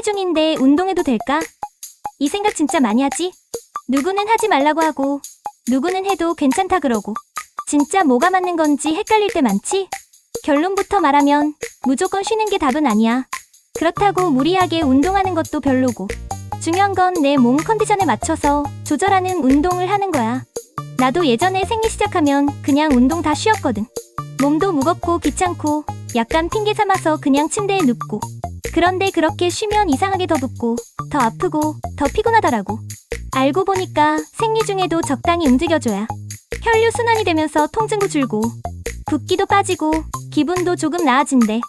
생리 중인데 운동해도 될까? 이 생각 진짜 많이 하지? 누구는 하지 말라고 하고, 누구는 해도 괜찮다 그러고, 진짜 뭐가 맞는 건지 헷갈릴 때 많지? 결론부터 말하면 무조건 쉬는 게 답은 아니야. 그렇다고 무리하게 운동하는 것도 별로고, 중요한 건 내 몸 컨디션에 맞춰서 조절하는 운동을 하는 거야. 나도 예전에 생리 시작하면 그냥 운동 다 쉬었거든. 몸도 무겁고 귀찮고 약간 핑계 삼아서 그냥 침대에 눕고. 그런데 그렇게 쉬면 이상하게 더 붓고 더 아프고 더 피곤하더라고. 알고 보니까 생리 중에도 적당히 움직여줘야 혈류 순환이 되면서 통증도 줄고 붓기도 빠지고 기분도 조금 나아진대.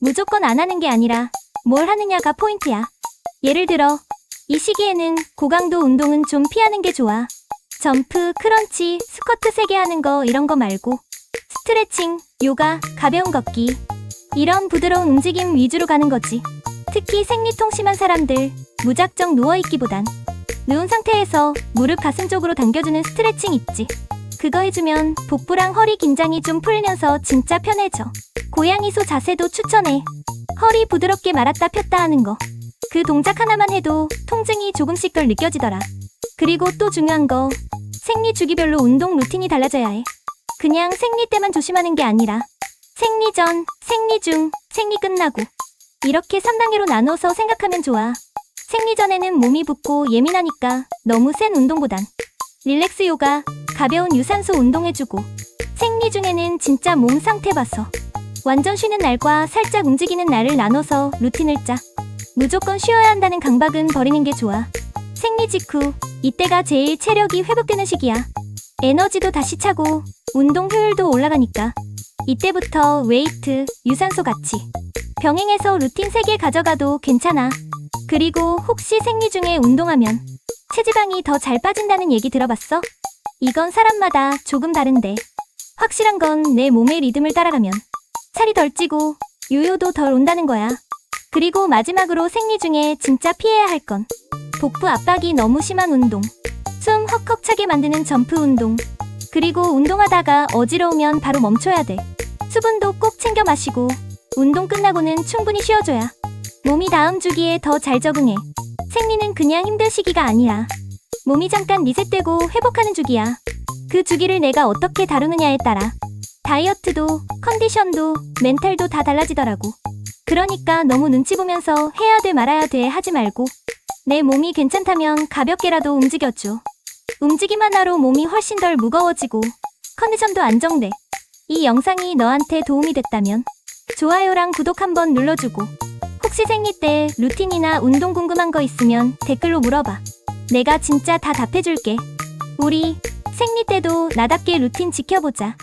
무조건 안 하는 게 아니라 뭘 하느냐가 포인트야. 예를 들어 이 시기에는 고강도 운동은 좀 피하는 게 좋아. 점프, 크런치, 스쿼트 세게 하는 거 이런 거 말고 스트레칭, 요가, 가벼운 걷기 이런 부드러운 움직임 위주로 가는 거지. 특히 생리통 심한 사람들 무작정 누워있기보단 누운 상태에서 무릎 가슴 쪽으로 당겨주는 스트레칭 있지. 그거 해주면 복부랑 허리 긴장이 좀 풀면서 진짜 편해져. 고양이 소 자세도 추천해. 허리 부드럽게 말았다 폈다 하는 거. 그 동작 하나만 해도 통증이 조금씩 덜 느껴지더라. 그리고 또 중요한 거, 생리 주기별로 운동 루틴이 달라져야 해. 그냥 생리 때만 조심하는 게 아니라, 생리 전, 생리 중, 생리 끝나고, 이렇게 3단계로 나눠서 생각하면 좋아. 생리 전에는 몸이 붓고 예민하니까 너무 센 운동보단, 릴렉스 요가, 가벼운 유산소 운동해주고, 생리 중에는 진짜 몸 상태 봐서, 완전 쉬는 날과 살짝 움직이는 날을 나눠서 루틴을 짜. 무조건 쉬어야 한다는 강박은 버리는 게 좋아. 생리 직후, 이때가 제일 체력이 회복되는 시기야. 에너지도 다시 차고, 운동 효율도 올라가니까. 이때부터 웨이트, 유산소 같이. 병행해서 루틴 3개 가져가도 괜찮아. 그리고 혹시 생리 중에 운동하면 체지방이 더 잘 빠진다는 얘기 들어봤어? 이건 사람마다 조금 다른데. 확실한 건 내 몸의 리듬을 따라가면 살이 덜 찌고 요요도 덜 온다는 거야. 그리고 마지막으로 생리 중에 진짜 피해야 할 건 복부 압박이 너무 심한 운동, 숨 헉헉 차게 만드는 점프 운동, 그리고 운동하다가 어지러우면 바로 멈춰야 돼. 수분도 꼭 챙겨 마시고 운동 끝나고는 충분히 쉬어줘야 몸이 다음 주기에 더 잘 적응해. 생리는 그냥 힘든 시기가 아니야. 몸이 잠깐 리셋되고 회복하는 주기야. 그 주기를 내가 어떻게 다루느냐에 따라 다이어트도 컨디션도 멘탈도 다 달라지더라고. 그러니까 너무 눈치 보면서 해야 돼 말아야 돼 하지 말고 내 몸이 괜찮다면 가볍게라도 움직여줘. 움직임 하나로 몸이 훨씬 덜 무거워지고 컨디션도 안정돼. 이 영상이 너한테 도움이 됐다면 좋아요랑 구독 한번 눌러주고 혹시 생리 때 루틴이나 운동 궁금한 거 있으면 댓글로 물어봐. 내가 진짜 다 답해줄게. 우리 생리 때도 나답게 루틴 지켜보자.